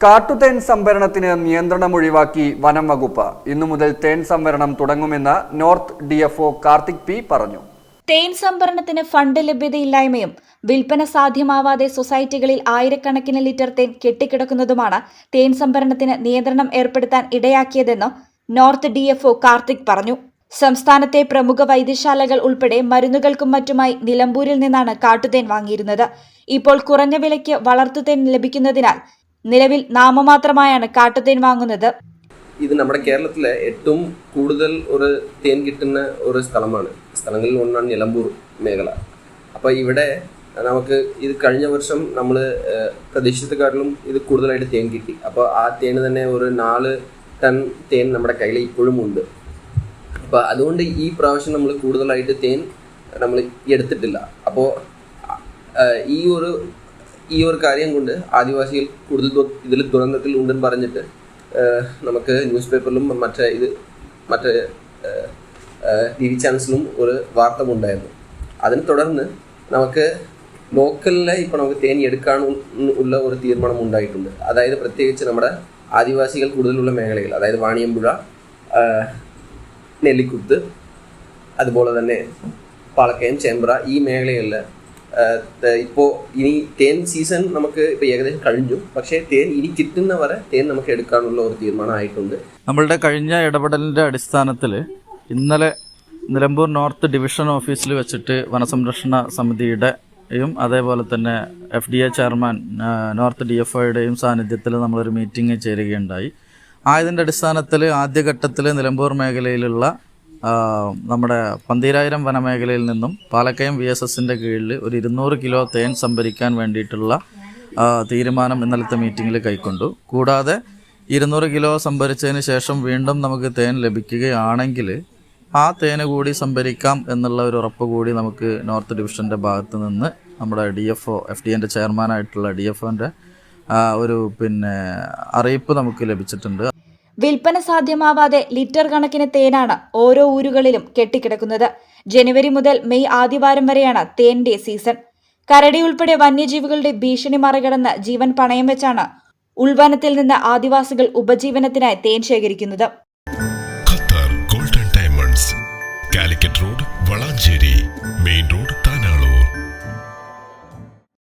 കാട്ടുതേൻ സംഭരണത്തിന് നിയന്ത്രണം ഒഴിവാക്കി വനം വകുപ്പ്. ഇന്നു മുതൽ തേൻ സംഭരണം തുടങ്ങുമെന്ന് north D DFO Karthik P പറഞ്ഞു. തേൻ സംഭരണത്തിന് ഫണ്ട് ലഭ്യതയില്ലായ്മയും വിൽപ്പന സാധ്യമാവാതെ സൊസൈറ്റികളിൽ ആയിരക്കണക്കിന് ലിറ്റർ തേൻ കെട്ടിക്കിടക്കുന്നതുമാണ് തേൻ സംഭരണത്തിന് നിയന്ത്രണം ഏർപ്പെടുത്താൻ ഇടയാക്കിയതെന്ന് നോർത്ത് ഡി ഡിഎഫ്ഒ കാർത്തിക് പറഞ്ഞു. സംസ്ഥാനത്തെ പ്രമുഖ വൈദ്യശാലകൾ ഉൾപ്പെടെ മരുന്നുകൾക്കും മറ്റുമായി നിലമ്പൂരിൽ നിന്നാണ് കാട്ടുതേൻ വാങ്ങിയിരുന്നത്. ഇപ്പോൾ കുറഞ്ഞ വിലയ്ക്ക് വളർത്തുതേൻ ലഭിക്കുന്നതിനാൽ നിലവിൽ നാമമാത്രമായാണ് കാട്ടുതേൻ വാങ്ങുന്നത്. ഇത് നമ്മുടെ കേരളത്തിലെ ഏറ്റവും കൂടുതൽ ഒരു തേൻ കിട്ടുന്ന ഒരു സ്ഥലമാണ്. സ്ഥലങ്ങളിൽ ഒന്നാണ് നിലമ്പൂർ മേഖല. അപ്പോൾ ഇവിടെ നമുക്ക് ഇത് കഴിഞ്ഞ വർഷം നമ്മൾ പ്രതീക്ഷിച്ചതിനെക്കാട്ടിലും ഇത് കൂടുതലായിട്ട് തേൻ കിട്ടി. അപ്പോൾ ആ തേൻ തന്നെ ഒരു നാല് ടൺ തേൻ നമ്മുടെ കയ്യിൽ ഇപ്പോഴും ഉണ്ട്. അപ്പോൾ അതുകൊണ്ട് ഈ പ്രാവശ്യം നമ്മൾ കൂടുതലായിട്ട് തേൻ നമ്മൾ എടുത്തിട്ടില്ല. അപ്പോൾ ഈ ഒരു ഈ ഒരു കാര്യം കൊണ്ട് ആദിവാസികൾ കൂടുതൽ ഇതിൽ ദുരന്തത്തിൽ ഉണ്ടെന്ന് പറഞ്ഞിട്ട് നമുക്ക് ന്യൂസ് പേപ്പറിലും മറ്റേ ഇത് മറ്റേ ടി വി ചാനൽസിലും ഒരു വാർത്ത ഉണ്ടായിരുന്നു അതിനെ തുടർന്ന് നമുക്ക് ലോക്കലിലെ ഇപ്പോൾ നമുക്ക് തേനി എടുക്കാൻ ഒരു തീരുമാനം ഉണ്ടായിട്ടുണ്ട്. അതായത് പ്രത്യേകിച്ച് നമ്മുടെ ആദിവാസികൾ കൂടുതലുള്ള മേഖലകൾ അതായത് വാണിയമ്പുഴ നെല്ലിക്കുത്ത് അതുപോലെ തന്നെ പാളക്കയം ചേമ്പ്ര ഈ മേഖലകളിൽ ഇപ്പോൾ ഇനി തേൻ സീസൺ നമുക്ക് ഇപ്പോൾ ഏകദേശം കഴിഞ്ഞു. പക്ഷേ തേൻ ഇനി കിട്ടുന്നവരെ തേൻ നമുക്ക് എടുക്കാനുള്ള ഒരു തീരുമാനമായിട്ടുണ്ട്. നമ്മളുടെ കഴിഞ്ഞ ഇടപെടലിന്റെ അടിസ്ഥാനത്തിൽ ഇന്നലെ നിലമ്പൂർ നോർത്ത് ഡിവിഷൻ ഓഫീസിൽ വെച്ചിട്ട് വനസംരക്ഷണ സമിതിയുടെയും അതേപോലെ തന്നെ F D A chairman north D F ഐയുടെയും സാന്നിധ്യത്തിൽ നമ്മളൊരു മീറ്റിംഗ് ചേരുകയുണ്ടായി. ആയതിന്റെ അടിസ്ഥാനത്തിൽ ആദ്യഘട്ടത്തിൽ നിലമ്പൂർ മേഖലയിലുള്ള നമ്മുടെ പന്തീരായിരം വനമേഖലയിൽ നിന്നും പാലക്കയം വി എസ് എസിന്റെ കീഴിൽ ഒരു ഇരുന്നൂറ് കിലോ തേൻ സംഭരിക്കാൻ വേണ്ടിയിട്ടുള്ള തീരുമാനം ഇന്നലത്തെ മീറ്റിങ്ങിൽ കൈക്കൊണ്ടു. കൂടാതെ ഇരുന്നൂറ് കിലോ സംഭരിച്ചതിന് ശേഷം വീണ്ടും നമുക്ക് തേൻ ലഭിക്കുകയാണെങ്കിൽ ആ തേന് കൂടി സംഭരിക്കാം എന്നുള്ള ഒരു ഉറപ്പ് കൂടി നമുക്ക് നോർത്ത് ഡിവിഷന്റെ ഭാഗത്ത് നിന്ന് നമ്മുടെ D F O F D എന്റെ ചെയർമാനായിട്ടുള്ള ഡി എഫ് ഒന്റെ ഒരു പിന്നെ അറിയിപ്പ് നമുക്ക് ലഭിച്ചിട്ടുണ്ട്. വിൽപ്പന സാധ്യമാവാതെ ലിറ്റർ കണക്കിന് തേനാണ് ഓരോ ഊരുകളിലും കെട്ടിക്കിടക്കുന്നത്. ജനുവരി മുതൽ മെയ് ആദ്യവാരം വരെയാണ് തേന്റെ സീസൺ. കരടി ഉൾപ്പെടെ വന്യജീവികളുടെ ഭീഷണി മറികടന്ന് ജീവൻ പണയം വെച്ചാണ് ഉൾവനത്തിൽ നിന്ന് ആദിവാസികൾ ഉപജീവനത്തിനായി തേൻ ശേഖരിക്കുന്നത്. Qatar golden diamonds Calicut road Valanchery main road